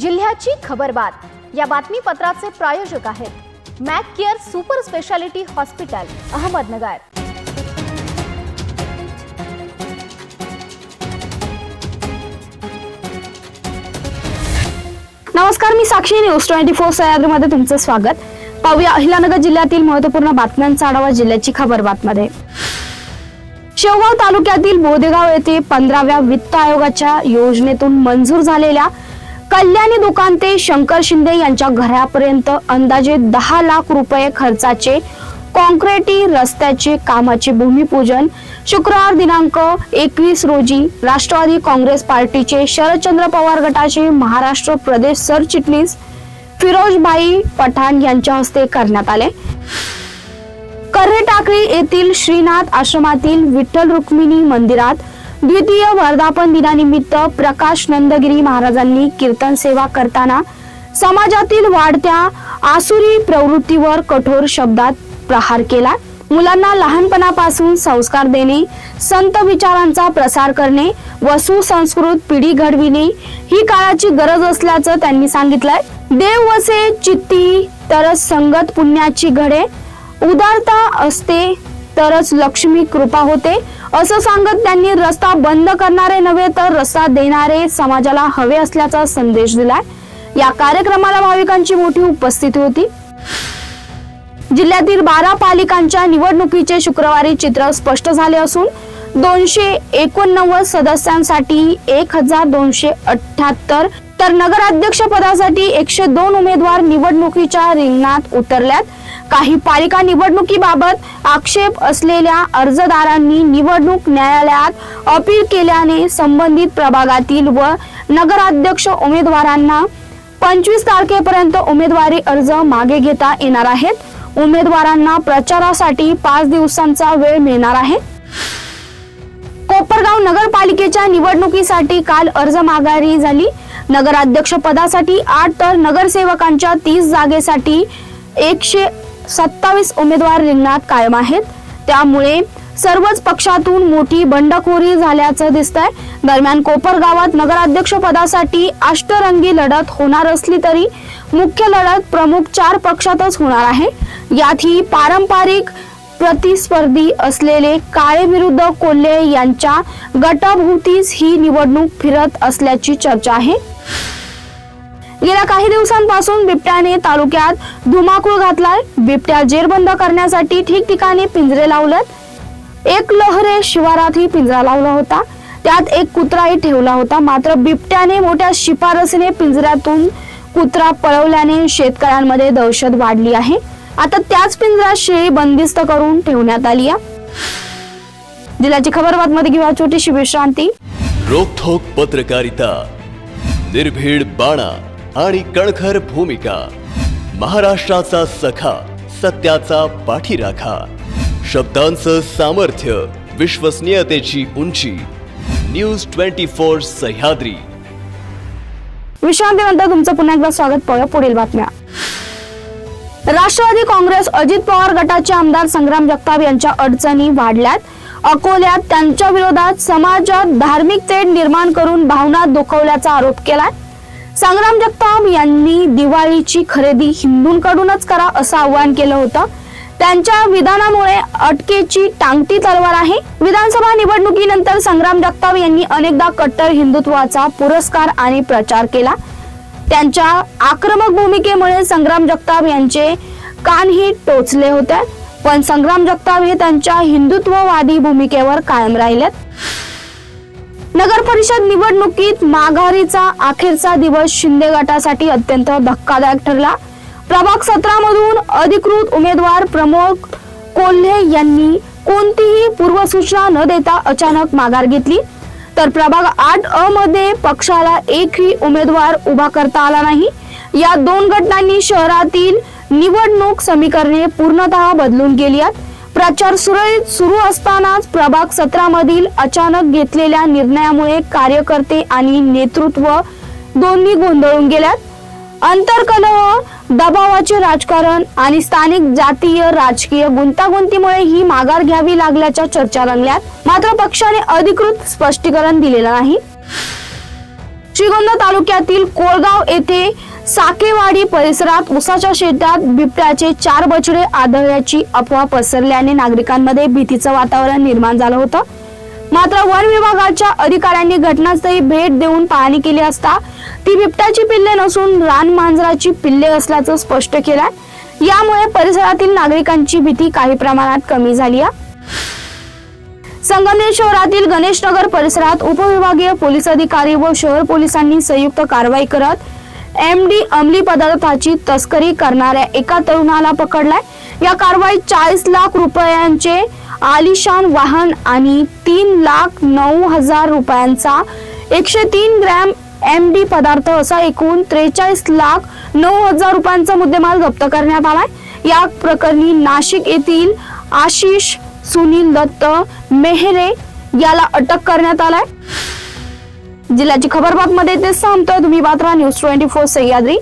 जिल्ह्याची खबरबात या बातमीपत्राचे प्रायोजक आहेत Mac Care super speciality hospital Ahmednagar. नमस्कार मी साक्षी न्यूज ट्वेंटी फोर सह्याद्रीमध्ये तुमचं स्वागत. पाहूया अहिलानगर जिल्ह्यातील महत्त्वपूर्ण बातम्यांचा आढावा जिल्ह्याची खबर बातमध्ये. शेवगाव तालुक्यातील बोदेगाव येथे पंधराव्या वित्त आयोगाच्या योजनेतून मंजूर झालेल्या कल्याणी दुकान ते शंकर शिंदे यांच्या घरापर्यंत अंदाजे दहा लाख रुपये खर्चाचे कॉन्क्रेटी रस्त्याचे कामाचे भूमिपूजन. शुक्रवार दिनांक एकवीस रोजी राष्ट्रवादी काँग्रेस पार्टीचे शरदचंद्र पवार गटाचे महाराष्ट्र प्रदेश सरचिटणीस फिरोजबाई पठाण यांच्या हस्ते करण्यात आले. कर्हे टाकळी येथील श्रीनाथ आश्रमातील विठ्ठल रुक्मिणी मंदिरात द्वितीय वर्धापन दिनानिमित्त प्रकाश नंदगिरी महाराजांनी कीर्तन सेवा करताना समाजातील वाढत्या आसुरी प्रवृत्तीवर कठोर शब्दात प्रहार केला. मुलांना लहानपणापासून संस्कार देणे संत विचारांचा प्रसार करणे व सुसंस्कृत पिढी घडविणे ही काळाची गरज असल्याचं त्यांनी सांगितलंय. देव वसे चित्ती तर संगत पुण्याची घडे उदारता असते तरच लक्ष्मी कृपा होते. असं सांगत त्यांनी रस्ता बंद करणारे नव्हे तर रस्ता देणारे समाजाला हवे असल्याचा संदेश दिलाय. या कार्यक्रमाला भाविकांची मोठी उपस्थिती होती. जिल्ह्यातील बारा पालिकांच्या निवडणुकीचे शुक्रवारी चित्र स्पष्ट झाले असून दोनशे एकोणनव्वद सदस्यांसाठी एक हजार दोनशे अठ्याहत्तर तर नगराध्यक्ष पदासाठी एकशे दोन उमेदवार निवडणुकीच्या रिंगणात उतरल्यात. काही पालिका निवडणुकीबाबत आक्षेप असलेल्या अर्जदारांनी निवडणूक न्यायालयात अपील केल्याने संबंधित प्रभागातील व नगराध्यक्ष उमेदवारांना पंचवीस तारखेपर्यंत उमेदवारी अर्ज मागे घेता येणार आहेत. उमेदवारांना प्रचारासाठी पाच दिवसांचा वेळ मिळणार आहे. कोपरगाव नगरपालिकेच्या निवडणुकीसाठी काल अर्ज माघारी झाली. नगराध्यक्ष पदासाठी आठ तर नगरसेवकांच्या तीस जागेसाठी एकशे सत्तावीस उमेदवार रिंगणात कायम आहेत. त्यामुळे सर्वच पक्षातून मोठी बंडखोरी झाल्याचं दिसतंय. दरम्यान कोपरगावात नगराध्यक्ष पदासाठी अष्टरंगी लढत होणार असली तरी मुख्य लढत प्रमुख चार पक्षातच होणार आहे. यात ही पारंपरिक प्रतिस्पर्धी असलेले काळे विरुद्ध कोल्हे यांच्या गटाभोवतीच ही निवडणूक फिरत असल्याची चर्चा आहे. गेल्या काही दिवसांपासून बिबट्याने तालुक्यात धुमाकूळ घातलाय. बिबट्या जेरबंद करण्यासाठी ठिकठिकाणी पिंजरे लावलेत. एक लहरे शिवारातही पिंजरा लावला होता. त्यात एक कुत्राही ठेवला होता. मात्र बिबट्याने मोठ्या शिफारसीने पिंजऱ्यातून कुत्रा पळवल्याने शेतकऱ्यांमध्ये दहशत वाढली आहे. आता त्याच पिंजऱ्यात शेळी बंदिस्त करून ठेवण्यात आली आहे. जिल्ह्याची खबर बातमध्ये घेऊया. छोटीशी विश्रांती. रोखोक पत्रकारिता. निर्भीड बाणा. आणि कणखर भूमिका. महाराष्ट्राचा सखा सत्याचा पाठीराखा. शब्दांचं सामर्थ्य विश्वसनीयतेची उंची. News twenty four Sahyadri. विश्रांतीनंतर तुमचं पुन्हा एकदा स्वागत. पाहूया पुढील बातम्या. राष्ट्रवादी काँग्रेस अजित पवार गटाचे आमदार संग्राम जगताप यांच्या अडचणी वाढल्यात. अकोल्यात त्यांच्या विरोधात समाजात धार्मिक तेढ निर्माण करून भावना दुखवल्याचा आरोप केलाय. संग्राम जगताप यांनी दिवाळीची खरेदी हिंदूंकडूनच करा असं आवाहन केलं होतं. त्यांच्या विधानामुळे अटकेची टांगती तलवार आहे. विधानसभा निवडणुकीनंतर संग्राम जगताप यांनी अनेकदा कट्टर हिंदुत्वाचा पुरस्कार आणि प्रचार केला. त्यांच्या आक्रमक भूमिकेमुळे संग्राम जगताप यांचे कानही टोचले होते. पण संग्राम जगताप हे त्यांच्या हिंदुत्ववादी भूमिकेवर कायम राहिलेत. नगर परिषद निवडणुकीत माघारीचा अखेरचा दिवस शिंदे गटासाठी अत्यंत धक्कादायक ठरला. प्रभाग सतरा मधून अधिकृत उमेदवार प्रमोद कोल्हे यांनी कोणतीही पूर्वसूचना न देता अचानक माघार घेतली. तर प्रभाग आठ अ मध्ये पक्षाला एकही उमेदवार उभा करता आला नाही. या दोन घटनांनी शहरातील निवडणूक समीकरणे पूर्णतः बदलून गेली आहेत. प्रचार सुरळीत सुरू असतानाच प्रभाग सत्रामधील अचानक घेतलेल्या निर्णयामुळे कार्यकर्ते आणि नेतृत्व दोन्ही गोंधळून गेल्यात. अंतर्कलह दबावाचे राजकारण आणि स्थानिक जातीय राजकीय गुंतागुंतीमुळे ही माघार घ्यावी लागल्याच्या चर्चा रंगल्यात. मात्र पक्षाने अधिकृत स्पष्टीकरण दिलेलं नाही. श्रीगोंदा तालुक्यातील कोळगाव येथे साकेवाडी परिसरात उसाच्या शेतात बिबट्याचे चार बछडे आढळल्याची अफवा पसरल्याने नागरिकांमध्ये भीतीचं वातावरण निर्माण झालं होतं. मात्र वन विभागाच्या अधिकाऱ्यांनी घटनास्थळी भेट देऊन पाहणी केली असता ती बिबट्याची पिल्ले नसून रान मांजराची पिल्ले असल्याचं स्पष्ट केलं यामुळे परिसरातील नागरिकांची भीती काही प्रमाणात कमी झाली आहे. संगमनेर शहरातील गणेशनगर परिसरात उपविभागीय पोलीस अधिकारी व शहर पोलिसांनी संयुक्त कारवाई करत एम डी अंमली पदार्थाची तस्करी करणाऱ्या एका तरुणाला पकडलाय. या कारवाईत चाळीस लाख रुपयांचे आलिशान वाहन आणि तीन लाख नऊ हजार रुपयांचा एकशे तीन ग्रॅम एम डी पदार्थ असा एकूण त्रेचाळीस लाख नऊ हजार रुपयांचा मुद्देमाल जप्त करण्यात आलाय. या प्रकरणी नाशिक येथील आशिष सुनील दत्त मेहरे याला अटक करण्यात आलाय. जिल्ह्याची खबर बातमध्ये ते सांगतोय तुम्ही पात्रा न्यूज ट्वेंटी फोर सह्याद्री.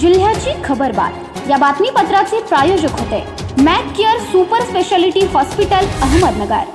जिल्ह्याची खबरबात या बातमीपत्राचे प्रायोजक होते. Mac Care super speciality hospital Ahmednagar.